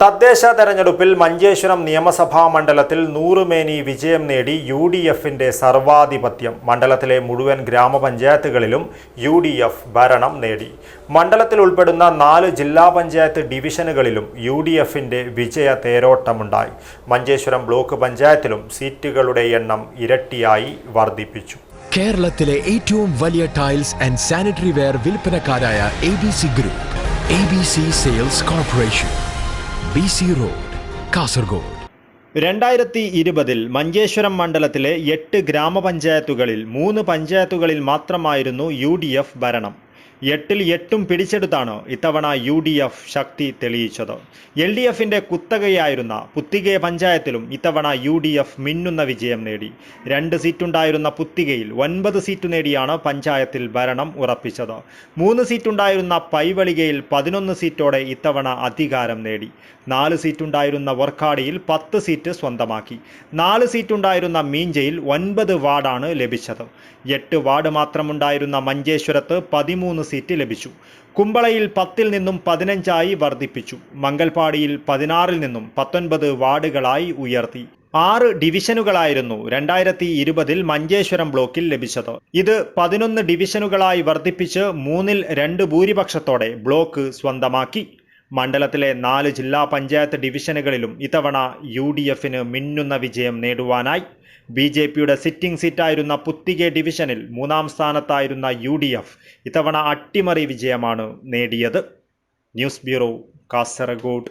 തദ്ദേശ തെരഞ്ഞെടുപ്പിൽ മഞ്ചേശ്വരം നിയമസഭാ മണ്ഡലത്തിൽ നൂറുമേനി വിജയം നേടി യു ഡി എഫിന്റെ സർവാധിപത്യം. മണ്ഡലത്തിലെ മുഴുവൻ ഗ്രാമപഞ്ചായത്തുകളിലും യു ഡി എഫ് ഭരണം നേടി. മണ്ഡലത്തിൽ ഉൾപ്പെടുന്ന നാല് ജില്ലാ പഞ്ചായത്ത് ഡിവിഷനുകളിലും യു ഡി എഫിന്റെ വിജയ തേരോട്ടമുണ്ടായി. മഞ്ചേശ്വരം ബ്ലോക്ക് പഞ്ചായത്തിലും സീറ്റുകളുടെ എണ്ണം ഇരട്ടിയായി വർദ്ധിപ്പിച്ചു. കേരളത്തിലെ ഏറ്റവും വലിയ tiles and sanitary ware വിൽപ്പനക്കാരായ A B C group A B C sales corporation road Kasaragod. രണ്ടായിരത്തി ഇരുപതിൽ മഞ്ചേശ്വരം മണ്ഡലത്തിലെ എട്ട് ഗ്രാമപഞ്ചായത്തുകളിൽ മൂന്ന് പഞ്ചായത്തുകളിൽ മാത്രമായിരുന്നു യു ഡി എഫ് ഭരണം. എട്ടിൽ എട്ടും പിടിച്ചെടുത്താണ് ഇത്തവണ യു ഡി എഫ് ശക്തി തെളിയിച്ചത്. എൽ ഡി എഫിന്റെ കുത്തകയായിരുന്ന പുത്തികെ പഞ്ചായത്തിലും ഇത്തവണ യു ഡി എഫ് മിന്നുന്ന വിജയം നേടി. രണ്ട് സീറ്റുണ്ടായിരുന്ന പുത്തികയിൽ ഒൻപത് സീറ്റ് നേടിയാണ് പഞ്ചായത്തിൽ ഭരണം ഉറപ്പിച്ചത്. മൂന്ന് സീറ്റുണ്ടായിരുന്ന പൈവളികയിൽ പതിനൊന്ന് സീറ്റോടെ ഇത്തവണ അധികാരം നേടി. നാല് സീറ്റുണ്ടായിരുന്ന വർക്കാടിയിൽ പത്ത് സീറ്റ് സ്വന്തമാക്കി. നാല് സീറ്റുണ്ടായിരുന്ന മീഞ്ചയിൽ ഒൻപത് വാർഡാണ് ലഭിച്ചത്. എട്ട് വാർഡ് മാത്രമുണ്ടായിരുന്ന മഞ്ചേശ്വരത്ത് പതിമൂന്ന് സീറ്റ് ലഭിച്ചു. കുമ്പളയിൽ പത്തിൽ നിന്നും പതിനഞ്ചായി വർദ്ധിപ്പിച്ചു. മംഗൽപാടിയിൽ പതിനാറിൽ നിന്നും പത്തൊൻപത് വാർഡുകളായി ഉയർത്തി. ആറ് ഡിവിഷനുകളായിരുന്നു രണ്ടായിരത്തി ഇരുപതിൽ മഞ്ചേശ്വരം ബ്ലോക്കിൽ ലഭിച്ചത്. ഇത് പതിനൊന്ന് ഡിവിഷനുകളായി വർദ്ധിപ്പിച്ച് മൂന്നിൽ രണ്ട് ഭൂരിപക്ഷത്തോടെ ബ്ലോക്ക് സ്വന്തമാക്കി. മണ്ഡലത്തിലെ നാല് ജില്ലാ പഞ്ചായത്ത് ഡിവിഷനുകളിലും ഇത്തവണ യു ഡി എഫിന് മിന്നുന്ന വിജയം നേടുവാനായി. ബി ജെ പിയുടെ സിറ്റിംഗ് സീറ്റായിരുന്ന പുത്തികെ ഡിവിഷനിൽ മൂന്നാം സ്ഥാനത്തായിരുന്ന യു ഡി എഫ് ഇത്തവണ അട്ടിമറി വിജയമാണ് നേടിയത്. News bureau Kasaragod.